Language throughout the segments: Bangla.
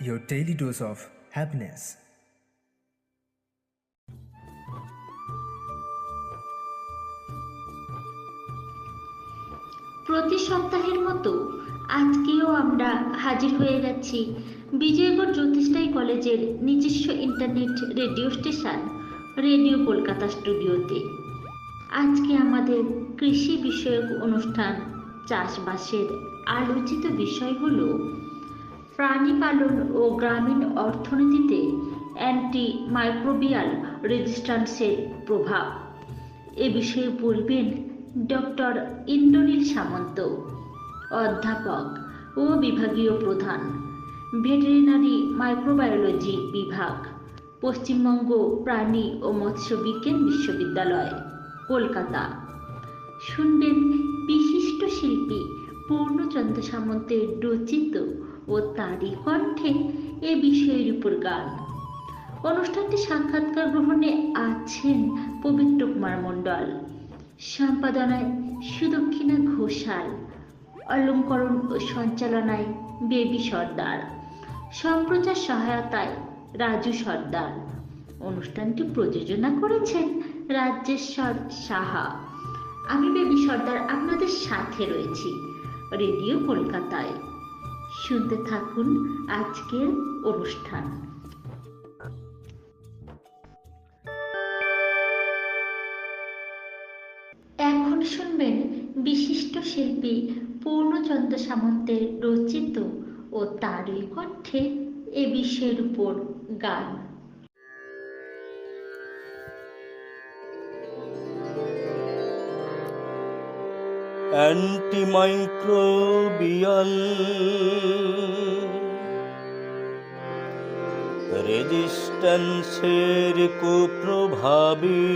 your daily dose of happiness. প্রতি সপ্তাহের মতো আজকেও আমরা হাজির হয়ে গেছি বিজয়গড় জ্যোতিষটাই কলেজের নিজস্ব internet radio station radio Kolkata স্টুডিওতে আজকে আমাদের কৃষি বিষয়ক অনুষ্ঠান, চাষবাসের আলোচিত বিষয় হল প্রাণী পালন ও গ্রামীণ অর্থনীতিতে অ্যান্টি মাইক্রোবিয়াল রেজিস্ট্যান্সের প্রভাব। এ বিষয়ে বলবেন ডক্টর ইন্দ্রনীল সামন্ত, অধ্যাপক ও বিভাগীয় প্রধান, ভেটেরিনারি মাইক্রোবায়োলজি বিভাগ, পশ্চিমবঙ্গ প্রাণী ও মৎস্য বিজ্ঞান বিশ্ববিদ্যালয়, কলকাতা। শুনবেন বিশিষ্ট শিল্পী পূর্ণচন্দ্র সামন্তের রচিত ও তারই কণ্ঠে এ বিষয়ের উপর গান। অনুষ্ঠানটি সাক্ষাৎকার গ্রহণে আছেন পবিত্র কুমার মণ্ডল। সম্পাদনায় সুদক্ষিণা ঘোষাল। অলঙ্করণ ও সঞ্চালনায় বেবি সর্দার। সম্প্রচার সহায়তায় রাজু সর্দার। অনুষ্ঠানটি প্রযোজনা করেছেন রাজ্যেশ্বর সাহা। আমি বেবি সর্দার আপনাদের সাথে রয়েছি। রেডিও কলকাতায়। শুনতে থাকুন আজকের অনুষ্ঠান। এখন শুনবেন বিশিষ্ট শিল্পী পূর্ণচন্দ্র সামন্তের রচিত ও তারই কণ্ঠে এ বিষয়ের উপর গান। অ্যান্টিমাইক্রোবিয়াল রেজিস্ট্যান্সের কুপ্রভাবী।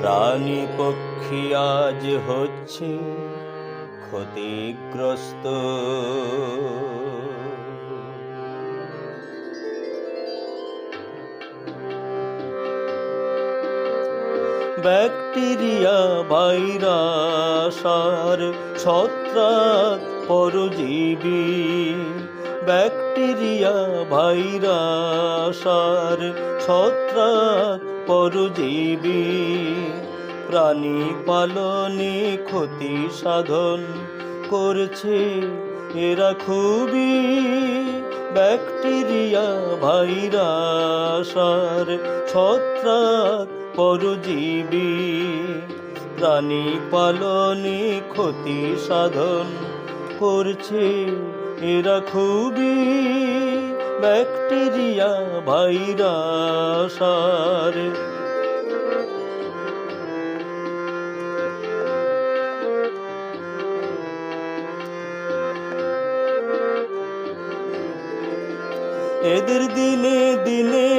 প্রাণী পক্ষী আজ হচ্ছে ক্ষতিগ্রস্ত। ব্যাকটেরিয়া ভাইরাস আর ছত্রাক পরজীবী। ব্যাকটেরিয়া ভাইরাস আর ছত্রাক পরজীবী। প্রাণী পালনে ক্ষতি সাধন করছে এরা খুবই। ব্যাকটেরিয়া ভাইরাস আর ছত্রাক পরজীবী প্রাণী পালনে ক্ষতি সাধন করছে এরা খুবই ব্যাকটেরিয়া ভাইরাস এদের দিনে দিনে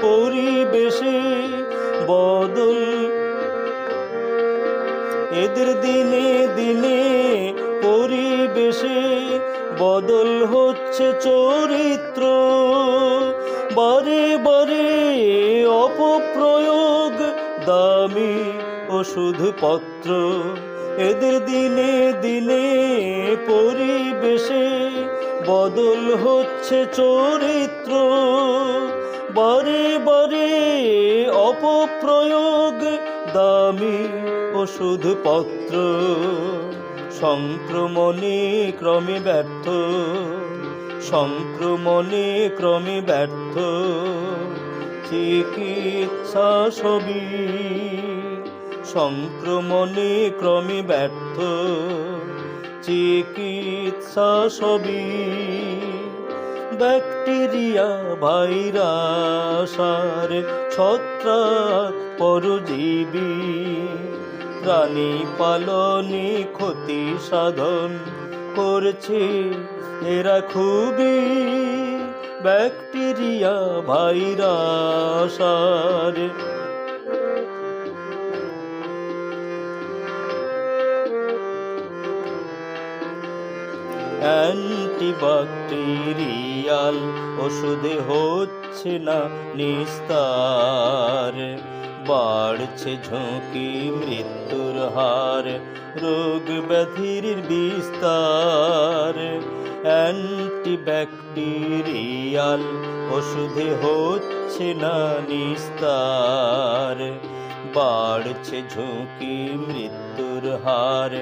পরিবেশে বদল। এদের দিনে দিনে পরিবেশে বদল হচ্ছে চরিত্র। বারে বারে অপপ্রয়োগ, দামি ওষুধপত্র। এদের দিনে দিনে পরিবেশে বদল হচ্ছে চরিত্র। বারে বারে অপপ্রয়োগ, দামি ওষুধপত্র, সংক্রমণে ক্রমে ব্যর্থ, সংক্রমণে ক্রমে ব্যর্থ, চিকিৎসা সবই সংক্রমণে ক্রমে ব্যর্থ, চিকিৎসা সবই ব্যাকটেরিয়া ভাইরাস আর ছত্রাক পরজীবী প্রাণী পালনে ক্ষতি সাধন করছে। এরা খুবই ব্যাকটেরিয়া ভাইরাস আর অ্যান্টিব্যাকটেরিয়াল ওষুধে হচ্ছে না নিস্তার। বাড়ছে ঝুঁকি, মৃত্যুর হার, রোগ ব্যাধির বিস্তার। অ্যান্টিব্যাকটেরিয়াল ওষুধে হচ্ছে না নিস্তার। বাড়ছে ঝুঁকি মৃত্যুর হার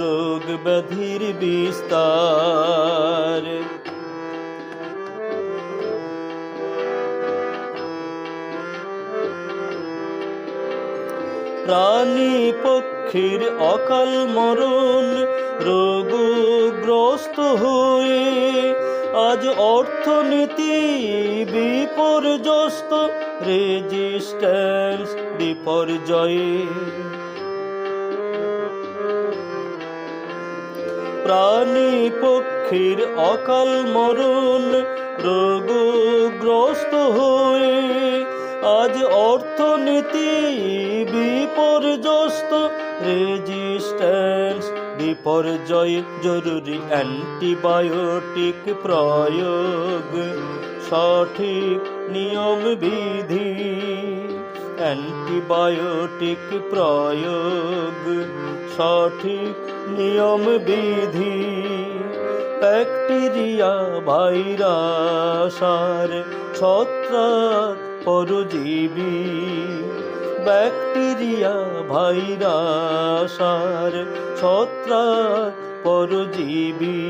রোগ ব্যাধির বিস্তার। প্রাণী পক্ষীর অকাল মরণ রোগগ্রস্ত হয়ে আজ অর্থনীতি বিপর্যস্ত রেজিস্ট্যান্স বিপর্যয়ে। প্রাণী পক্ষীর অকাল মরণ রোগগ্রস্ত হয়ে, আজ অর্থনীতি বিপর্যস্ত রেজিস্ট্যান্স বিপর্যয় জরুরি অ্যান্টিবায়োটিক প্রয়োগ। সঠিক নিয়ম বিধি, অ্যান্টিবায়োটিক প্রয়োগ। সঠিক নিয়ম বিধি, ব্যাকটেরিয়া, ভাইরাস আর ছত্রাক পরজীবী। ব্যাকটেরিয়া ভাইরাস আর ছত্রাক পরজীবী।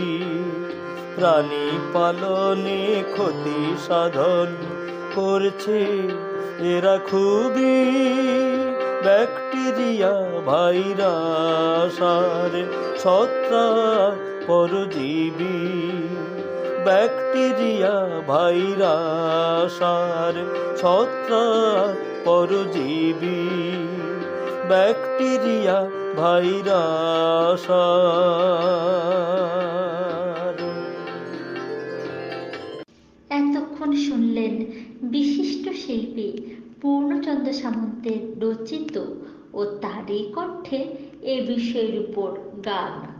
প্রাণী পালনে ক্ষতি সাধন করছে এরা খুবই ব্যাকটেরিয়া ভাইরাস আর ছত্রাক পরজীবী। ব্যাকটেরিয়া ভাইরাস আর ছত্রাক পরজীবী। ব্যাকটেরিয়া ভাইরাস এতক্ষণ শুনলেন বিশিষ্ট শিল্পী পূর্ণচন্দ্র সামন্তের রচিত ও তারই কণ্ঠে এ বিষয়ের উপর গান।